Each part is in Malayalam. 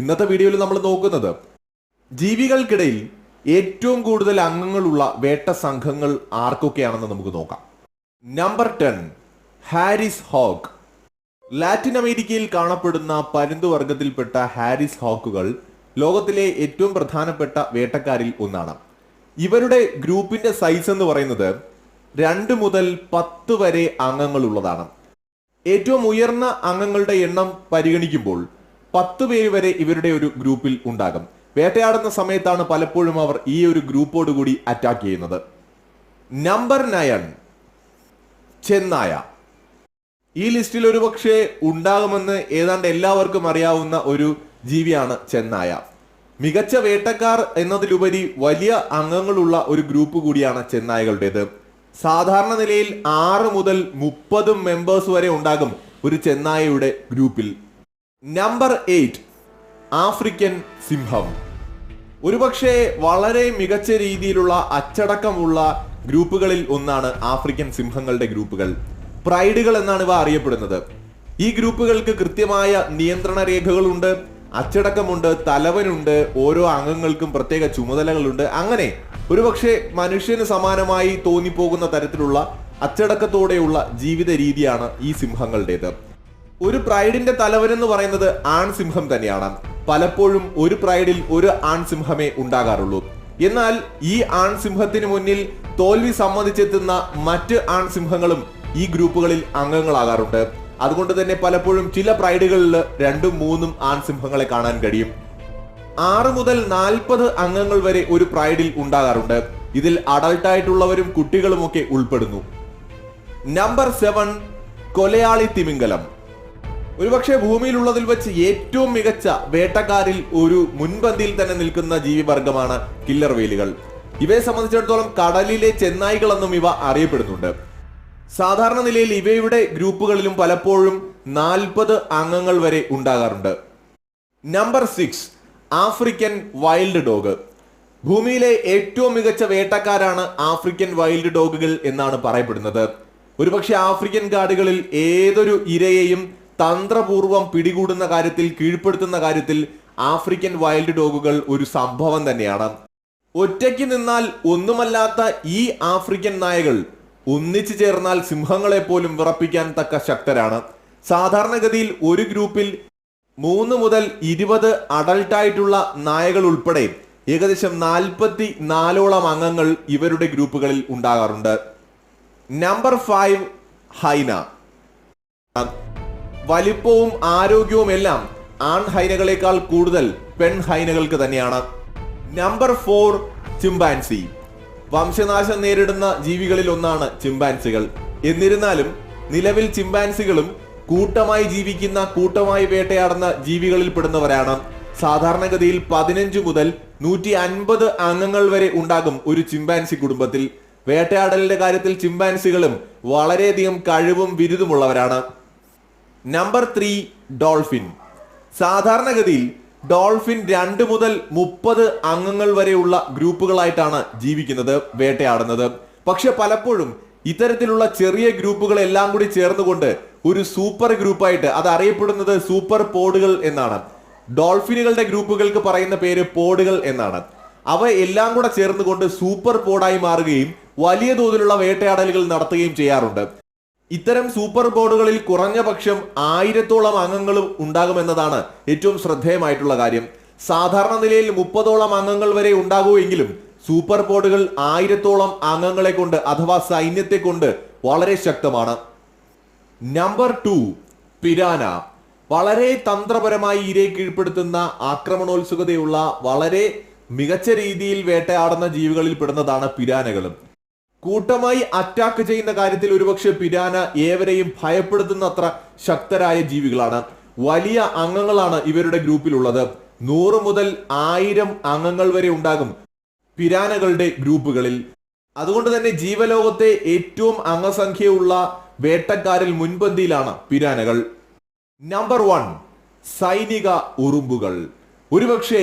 ഇന്നത്തെ വീഡിയോയിൽ നമ്മൾ നോക്കുന്നത് ജീവികൾക്കിടയിൽ ഏറ്റവും കൂടുതൽ അംഗങ്ങളുള്ള വേട്ട സംഘങ്ങൾ ആർക്കൊക്കെയാണെന്ന് നമുക്ക് നോക്കാം. Number ten Harris hawk Latin അമേരിക്കയിൽ കാണപ്പെടുന്ന പരുന്തു പരുന്തുവർഗത്തിൽപ്പെട്ട ഹാരിസ് ഹോക്കുകൾ ലോകത്തിലെ ഏറ്റവും പ്രധാനപ്പെട്ട വേട്ടക്കാരിൽ ഒന്നാണ്. ഇവരുടെ ഗ്രൂപ്പിന്റെ സൈസ് എന്ന് പറയുന്നത് രണ്ട് മുതൽ പത്ത് വരെ അംഗങ്ങളുള്ളതാണ്. ഏറ്റവും ഉയർന്ന അംഗങ്ങളുടെ എണ്ണം പരിഗണിക്കുമ്പോൾ പത്ത് പേര് വരെ ഇവരുടെ ഒരു ഗ്രൂപ്പിൽ ഉണ്ടാകും. വേട്ടയാടുന്ന സമയത്താണ് പലപ്പോഴും അവർ ഈ ഒരു ഗ്രൂപ്പോട് കൂടി അറ്റാക്ക് ചെയ്യുന്നത്. നമ്പർ നയൻ ചെന്നായ ഈ ലിസ്റ്റിൽ ഒരു പക്ഷേ ഉണ്ടാകുമെന്ന് ഏതാണ്ട് എല്ലാവർക്കും അറിയാവുന്ന ഒരു ജീവിയാണ് ചെന്നായ മികച്ച വേട്ടക്കാർ എന്നതിലുപരി വലിയ അംഗങ്ങളുള്ള ഒരു ഗ്രൂപ്പ് കൂടിയാണ് ചെന്നായകളുടേത് സാധാരണ നിലയിൽ ആറ് മുതൽ മുപ്പതും മെമ്പേഴ്സ് വരെ ഉണ്ടാകും ഒരു ചെന്നായയുടെ ഗ്രൂപ്പിൽ. നമ്പർ എയ്റ്റ് ആഫ്രിക്കൻ സിംഹം ഒരുപക്ഷെ വളരെ മികച്ച രീതിയിലുള്ള അച്ചടക്കമുള്ള ഗ്രൂപ്പുകളിൽ ഒന്നാണ് ആഫ്രിക്കൻ സിംഹങ്ങളുടെ ഗ്രൂപ്പുകൾ. പ്രൈഡുകൾ എന്നാണ് ഇവ അറിയപ്പെടുന്നത്. ഈ ഗ്രൂപ്പുകൾക്ക് കൃത്യമായ നിയന്ത്രണ രേഖകളുണ്ട് അച്ചടക്കമുണ്ട് തലവനുണ്ട് ഓരോ അംഗങ്ങൾക്കും പ്രത്യേക ചുമതലകളുണ്ട്. അങ്ങനെ ഒരുപക്ഷെ മനുഷ്യന് സമാനമായി തോന്നിപ്പോകുന്ന തരത്തിലുള്ള അച്ചടക്കത്തോടെയുള്ള ജീവിത രീതിയാണ് ഈ സിംഹങ്ങളുടേത് ഒരു പ്രൈഡിന്റെ തലവൻ എന്ന് പറയുന്നത് ആൺസിംഹം തന്നെയാണ്. പലപ്പോഴും ഒരു പ്രൈഡിൽ ഒരു ആൺസിംഹമേ ഉണ്ടാകാറുള്ളൂ. എന്നാൽ ഈ ആൺസിംഹത്തിന് മുന്നിൽ തോൽവി സമ്മതിച്ചെത്തുന്ന മറ്റ് ആൺസിംഹങ്ങളും ഈ ഗ്രൂപ്പുകളിൽ അംഗങ്ങളാകാറുണ്ട്. അതുകൊണ്ട് തന്നെ പലപ്പോഴും ചില പ്രൈഡുകളിൽ രണ്ടും മൂന്നും ആൺസിംഹങ്ങളെ കാണാൻ കഴിയും. ആറ് മുതൽ നാൽപ്പത് അംഗങ്ങൾ വരെ ഒരു പ്രൈഡിൽ ഉണ്ടാകാറുണ്ട്. ഇതിൽ അഡൾട്ടായിട്ടുള്ളവരും കുട്ടികളുമൊക്കെ ഉൾപ്പെടുന്നു. നമ്പർ സെവൻ കൊലയാളി തിമിംഗലം. ഒരുപക്ഷെ ഭൂമിയിലുള്ളതിൽ വെച്ച് ഏറ്റവും മികച്ച വേട്ടക്കാരിൽ ഒരു മുൻപന്തിയിൽ തന്നെ നിൽക്കുന്ന ജീവിവർഗമാണ് കില്ലർ വേലുകൾ ഇവയെ സംബന്ധിച്ചിടത്തോളം കടലിലെ ചെന്നായികൾ എന്നും ഇവ അറിയപ്പെടുന്നുണ്ട്. സാധാരണ നിലയിൽ ഇവയുടെ ഗ്രൂപ്പുകളിലും പലപ്പോഴും നാൽപ്പത് അംഗങ്ങൾ വരെ ഉണ്ടാകാറുണ്ട്. Number six African wild dog ഭൂമിയിലെ ഏറ്റവും മികച്ച വേട്ടക്കാരാണ് ആഫ്രിക്കൻ വൈൽഡ് ഡോഗുകൾ എന്നാണ് പറയപ്പെടുന്നത്. ഒരുപക്ഷെ ആഫ്രിക്കൻ കാടുകളിൽ ഏതൊരു ഇരയെയും തന്ത്രപൂർവം പിടികൂടുന്ന കാര്യത്തിൽ കീഴ്പ്പെടുത്തുന്ന കാര്യത്തിൽ ആഫ്രിക്കൻ വൈൽഡ് ഡോഗുകൾ ഒരു സംഭവം തന്നെയാണ്. ഒറ്റയ്ക്ക് നിന്നാൽ ഒന്നുമല്ലാത്ത ഈ ആഫ്രിക്കൻ നായകൾ ഒന്നിച്ചു ചേർന്നാൽ സിംഹങ്ങളെ പോലും വിറപ്പിക്കാൻ തക്ക ശക്തരാണ്. സാധാരണഗതിയിൽ ഒരു ഗ്രൂപ്പിൽ മൂന്ന് മുതൽ ഇരുപത് അഡൾട്ടായിട്ടുള്ള നായകൾ ഉൾപ്പെടെ ഏകദേശം നാൽപ്പത്തി നാലോളം അംഗങ്ങൾ ഇവരുടെ ഗ്രൂപ്പുകളിൽ ഉണ്ടാകാറുണ്ട്. Number five hyena. വലിപ്പവും ആരോഗ്യവും എല്ലാം ആൺ ഹൈനകളെക്കാൾ കൂടുതൽ പെൺ ഹൈനകൾക്ക് തന്നെയാണ്. നമ്പർ ഫോർ ചിമ്പാൻസി വംശനാശം നേരിടുന്ന ജീവികളിൽ ഒന്നാണ് ചിമ്പാൻസികൾ എന്നിരുന്നാലും നിലവിൽ ചിമ്പാൻസികളും കൂട്ടമായി ജീവിക്കുന്ന കൂട്ടമായി വേട്ടയാടുന്ന ജീവികളിൽ പെടുന്നവരാണ്. സാധാരണഗതിയിൽ പതിനഞ്ച് മുതൽ നൂറ്റി അൻപത് അംഗങ്ങൾ വരെ ഉണ്ടാകും ഒരു ചിമ്പാൻസി കുടുംബത്തിൽ. വേട്ടയാടലിന്റെ കാര്യത്തിൽ ചിമ്പാൻസികളും വളരെയധികം കഴിവും ബിരുദമുള്ളവരാണ് നമ്പർ ത്രീ ഡോൾഫിൻ സാധാരണഗതിയിൽ ഡോൾഫിൻ രണ്ട് മുതൽ മുപ്പത് അംഗങ്ങൾ വരെയുള്ള ഗ്രൂപ്പുകളായിട്ടാണ് ജീവിക്കുന്നത് വേട്ടയാടുന്നത്. പക്ഷെ പലപ്പോഴും ഇത്തരത്തിലുള്ള ചെറിയ ഗ്രൂപ്പുകളെല്ലാം കൂടി ചേർന്നുകൊണ്ട് ഒരു സൂപ്പർ ഗ്രൂപ്പായിട്ട് അത് അറിയപ്പെടുന്നത് സൂപ്പർ പോഡുകൾ എന്നാണ്. ഡോൾഫിനുകളുടെ ഗ്രൂപ്പുകൾക്ക് പറയുന്ന പേര് പോഡുകൾ എന്നാണ്. അവ എല്ലാം കൂടെ ചേർന്നുകൊണ്ട് സൂപ്പർ പോഡായി മാറുകയും വലിയ തോതിലുള്ള വേട്ടയാടലുകൾ നടത്തുകയും ചെയ്യാറുണ്ട്. ഇത്തരം സൂപ്പർ ബോർഡുകളിൽ കുറഞ്ഞ പക്ഷം ആയിരത്തോളം അംഗങ്ങൾ ഉണ്ടാകുമെന്നതാണ് ഏറ്റവും ശ്രദ്ധേയമായിട്ടുള്ള കാര്യം. സാധാരണ നിലയിൽ മുപ്പതോളം അംഗങ്ങൾ വരെ ഉണ്ടാകുമെങ്കിലും സൂപ്പർ ബോർഡുകൾ ആയിരത്തോളം അംഗങ്ങളെ കൊണ്ട് അഥവാ സൈന്യത്തെ കൊണ്ട് വളരെ ശക്തമാണ്. Number two piranha. വളരെ തന്ത്രപരമായി ഇരയെ കീഴ്പ്പെടുത്തുന്ന ആക്രമണോത്സുകതയുള്ള വളരെ മികച്ച രീതിയിൽ വേട്ടയാടുന്ന ജീവികളിൽ പെടുന്നതാണ് പിരാനകളും. കൂട്ടമായി അറ്റാക്ക് ചെയ്യുന്ന കാര്യത്തിൽ ഒരുപക്ഷെ പിരാന ഏവരെയും ഭയപ്പെടുത്തുന്നത്ര ശക്തരായ ജീവികളാണ്. വലിയ അംഗങ്ങളാണ് ഇവരുടെ ഗ്രൂപ്പിലുള്ളത്. നൂറ് മുതൽ ആയിരം അംഗങ്ങൾ വരെ ഉണ്ടാകും പിരാനകളുടെ ഗ്രൂപ്പുകളിൽ. അതുകൊണ്ട് തന്നെ ജീവലോകത്തെ ഏറ്റവും അംഗസംഖ്യയുള്ള വേട്ടക്കാരിൽ മുൻപന്തിയിലാണ് പിരാനകൾ. നമ്പർ വൺ സൈനിക ഉറുമ്പുകൾ. ഒരുപക്ഷെ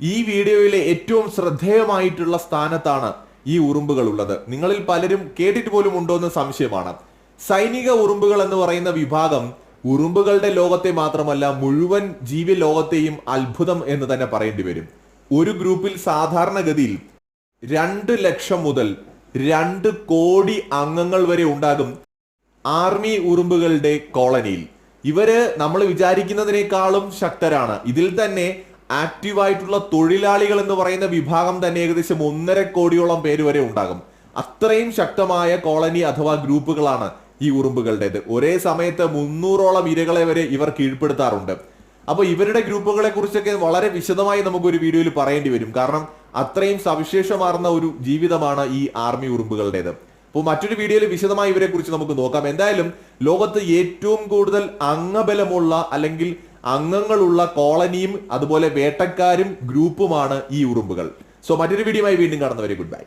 ഈ വീഡിയോയിലെ ഏറ്റവും ശ്രദ്ധേയമായിട്ടുള്ള സ്ഥാനത്താണ് ഈ ഉറുമ്പുകൾ ഉള്ളത്. നിങ്ങളിൽ പലരും കേട്ടിട്ട് പോലും ഉണ്ടോ എന്ന് സംശയമാണ്. സൈനിക ഉറുമ്പുകൾ എന്ന് പറയുന്ന വിഭാഗം ഉറുമ്പുകളുടെ ലോകത്തെ മാത്രമല്ല മുഴുവൻ ജീവി ലോകത്തെയും അത്ഭുതം എന്ന് തന്നെ പറയേണ്ടി വരും. ഒരു ഗ്രൂപ്പിൽ സാധാരണഗതിയിൽ രണ്ട് ലക്ഷം മുതൽ രണ്ട് കോടി അംഗങ്ങൾ വരെ ഉണ്ടാകും ആർമി ഉറുമ്പുകളുടെ കോളനിയിൽ. ഇവർ നമ്മൾ വിചാരിക്കുന്നതിനേക്കാളും ശക്തരാണ്. ഇതിൽ തന്നെ ആക്റ്റീവായിട്ടുള്ള തൊഴിലാളികൾ എന്ന് പറയുന്ന വിഭാഗം തന്നെ ഏകദേശം ഒന്നര കോടിയോളം പേര് വരെ ഉണ്ടാകും. അത്രയും ശക്തമായ കോളനി അഥവാ ഗ്രൂപ്പുകളാണ് ഈ ഉറുമ്പുകളുടേത്. ഒരേ സമയത്ത് മുന്നൂറോളം ഇരകളെ വരെ ഇവർ കീഴ്പ്പെടുത്താറുണ്ട്. അപ്പോൾ ഇവരുടെ ഗ്രൂപ്പുകളെ കുറിച്ചൊക്കെ വളരെ വിശദമായി നമുക്ക് ഒരു വീഡിയോയിൽ പറയേണ്ടി വരും. കാരണം അത്രയും സവിശേഷമാർന്ന ഒരു ജീവിതമാണ് ഈ ആർമി ഉറുമ്പുകളുടേത്. അപ്പോൾ മറ്റൊരു വീഡിയോയിൽ വിശദമായി ഇവരെ കുറിച്ച് നമുക്ക് നോക്കാം. എന്തായാലും ലോകത്ത് ഏറ്റവും കൂടുതൽ അംഗബലമുള്ള അല്ലെങ്കിൽ അംഗങ്ങളുള്ള കോളനിയും അതുപോലെ വേട്ടക്കാരും ഗ്രൂപ്പുമാണ് ഈ ഉറുമ്പുകൾ. സോ മറ്റൊരു വീഡിയോയുമായി വീണ്ടും കാണുന്നവരെ ഗുഡ് ബൈ